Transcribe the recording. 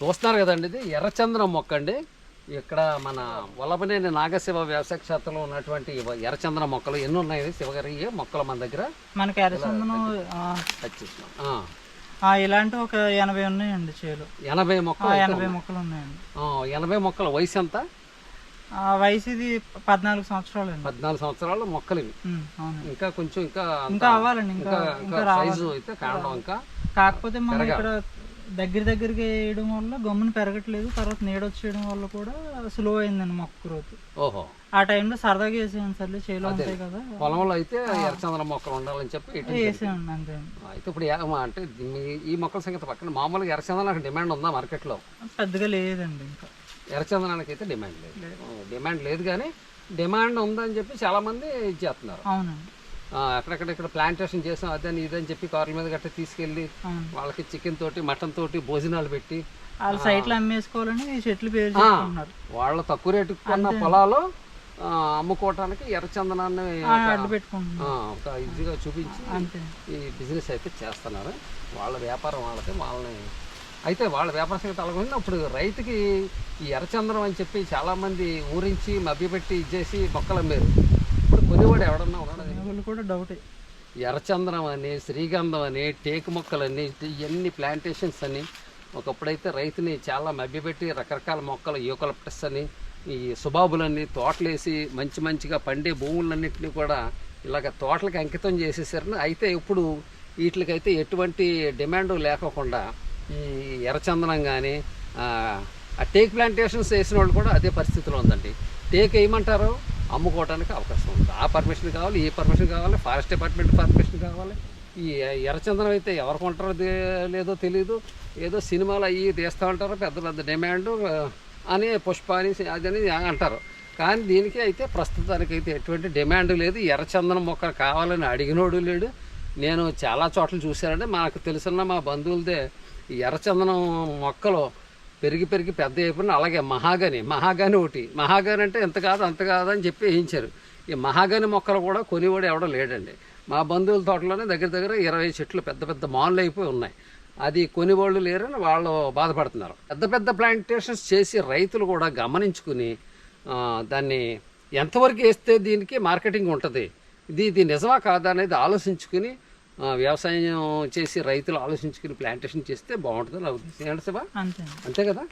చూస్తున్నారు కదండి ఇది. ఎర్రచందనం మొక్క అండి. ఇక్కడ మన వల్లభనేని నాగశివ వ్యవసాయ క్షేత్రంలో ఉన్నటువంటి ఎర్రచందనం మొక్కలు ఎన్ని ఉన్నాయి? శివగారి మొక్కలు మన దగ్గర? మనకి ఎర్రచందనం ఇలాంటి ఒక ఎనభై ఉన్నాయండి చేలు. ఎనభై మొక్కలు ఎనభై. మొక్కలు ఉన్నాయండి. ఎనభై మొక్కల వయసు ఎంత? ఆ, వయసు ఇది పద్నాలుగు సంవత్సరాలు అండి పద్నాలుగు సంవత్సరాల మొక్కలు ఇవి. ఇంకా కొంచెం ఇంకా ఇంకా అవ్వాలండి ఇంకా సైజు అయితే కాండం ఇంకా కాకపోతే మనం. ఇక్కడ దగ్గర దగ్గరికి వేయడం వల్ల గమ్మున పెరగట్లేదు. తర్వాత నీడ వచ్చేయడం వల్ల కూడా స్లో అయిందండి మొక్క గ్రోత్. ఓహో. ఆ టైంలో సరదాగా వేసాను సర్లే చేలో ఉంటాయి కదా. పొలంలో అయితే ఎర్రచందనం మొక్కలు ఉండాలని చెప్పి ఇటు వేసామండి అంతే. అయితే ఇప్పుడు ఏ- అంటే మీ- ఈ మొక్కల సంగతి పక్కన మామూలుగా ఎర్రచందనానికి డిమాండ్ ఉందా మార్కెట్లో? పెద్దగా లేదండి ఇంకా. ఎర్రచందనానికి అయితే డిమాండ్ లేదు. డిమాండ్ లేదు కానీ డిమాండ్ ఉందని చెప్పి చాలా మంది ఇచ్చేస్తున్నారు అవునండి. అక్కడక్కడ ఇక్కడ ప్లాంటేషన్ చేసాం అదని ఇదని చెప్పి కార్ల మీద గట్రా తీసుకెళ్ళి వాళ్ళకి చికెన్ తోటి మటన్ తోటి భోజనాలు పెట్టి వాళ్ళ సైట్లు అమ్మేసుకోవాలని చెట్లు పేరు వాళ్ళ తక్కువ రేటుకి కొన్న పొలాలు అమ్ముకోవటానికి ఎర్రచందనాన్ని ఒక ఈజీగా చూపించి ఈ బిజినెస్ అయితే చేస్తున్నారు. వాళ్ళ వ్యాపారం వాళ్ళకి వాళ్ళని అయితే వాళ్ళ వ్యాపార సంగతి అలాగే అప్పుడు రైతుకి ఈ ఎర్రచందనం అని చెప్పి చాలామంది ఊరించి మభ్యపెట్టి ఇచ్చేసి మొక్కలు అమ్మారు. ఇప్పుడు కొనివాడు ఎవడన్నా ఉన్నాడు? అని కూడా డౌటే ఎర్రచందనం అని శ్రీగంధం అని టేకు మొక్కలని ఇవన్నీ ప్లాంటేషన్స్ అని. ఒకప్పుడైతే రైతుని చాలా మభ్యపెట్టి రకరకాల మొక్కలు యూకలప్టస్ అని ఈ సుబాబులన్నీ తోటలేసి మంచి మంచిగా పండే భూములన్నింటినీ కూడా ఇలాగ తోటలకి అంకితం చేసేసారని. అయితే ఇప్పుడు వీటికైతే ఎటువంటి డిమాండ్ లేకోకుండా ఈ ఎర్రచందనం కానీ ఆ టేక్ ప్లాంటేషన్స్ వేసిన వాళ్ళు కూడా అదే పరిస్థితిలో ఉందండి. టేక్ వేయమంటారు అమ్ముకోవడానికి అవకాశం ఉంది. ఆ పర్మిషన్ కావాలి ఏ పర్మిషన్ కావాలి ఫారెస్ట్ డిపార్ట్మెంట్ పర్మిషన్ కావాలి. ఈ ఎర్రచందనం అయితే ఎవరు కొంటారో లేదో తెలియదు ఏదో సినిమాలు అవి తీస్తూ ఉంటారు పెద్ద పెద్ద డిమాండ్ అని పుష్ప అని అదని అంటారు. కానీ దీనికి అయితే ప్రస్తుతానికి అయితే ఎటువంటి డిమాండ్ లేదు. ఎర్రచందనం మొక్క కావాలని అడిగినోడు లేడు. నేను చాలా చోట్ల చూశానంటే మాకు తెలిసిన మా బంధువులదే ఎర్రచందనం మొక్కలు పెరిగి పెరిగి పెద్ద అయిపోయిన అలాగే మహాగని మహాగని ఒకటి. మహాగని అంటే ఎంత కాదు అంత కాదు అని చెప్పి వేయించారు. ఈ మహాగని మొక్కలు కూడా కొనివాడు ఎవడం లేడండి. మా బంధువుల తోటలోనే దగ్గర దగ్గర ఇరవై చెట్లు పెద్ద పెద్ద మాన్లు అయిపోయి ఉన్నాయి. అది కొనివాళ్ళు లేరని వాళ్ళు బాధపడుతున్నారు. పెద్ద పెద్ద ప్లాంటేషన్స్ చేసి రైతులు కూడా గమనించుకుని దాన్ని ఎంతవరకు వేస్తే దీనికి మార్కెటింగ్ ఉంటుంది? ఇది ఇది నిజమా కాదా అనేది ఆలోచించుకుని వ్యవసాయం చేసి రైతులు ఆలోచించుకుని ప్లాంటేషన్ చేస్తే బాగుంటుంది శివ. అంతే అంతే కదా?